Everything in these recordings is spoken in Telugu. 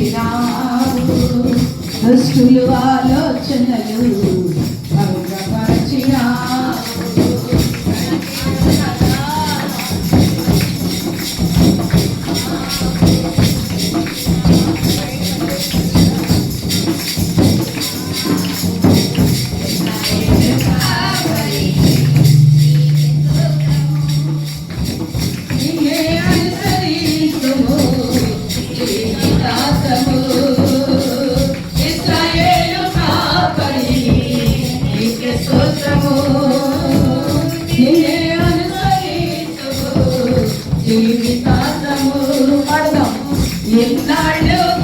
వచ్చినావు దుష్టులు ఆలోచనలు.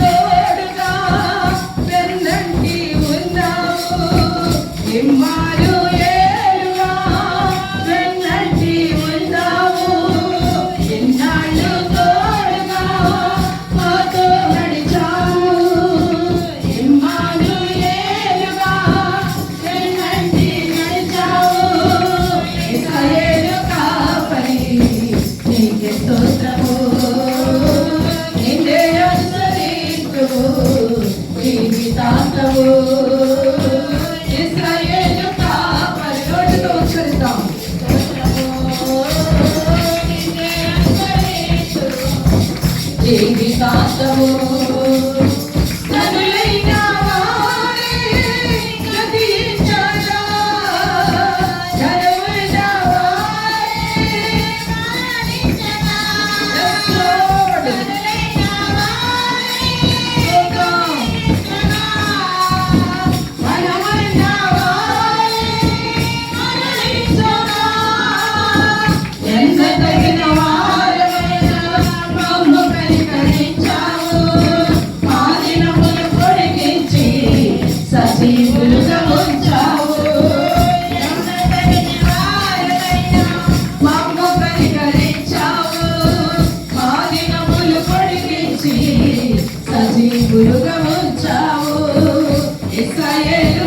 తోడుగా వెన్నంటి ఉన్నావు జీవితాంతము సజీవులుగా ఉంచావు. ఇశ్రాయేలు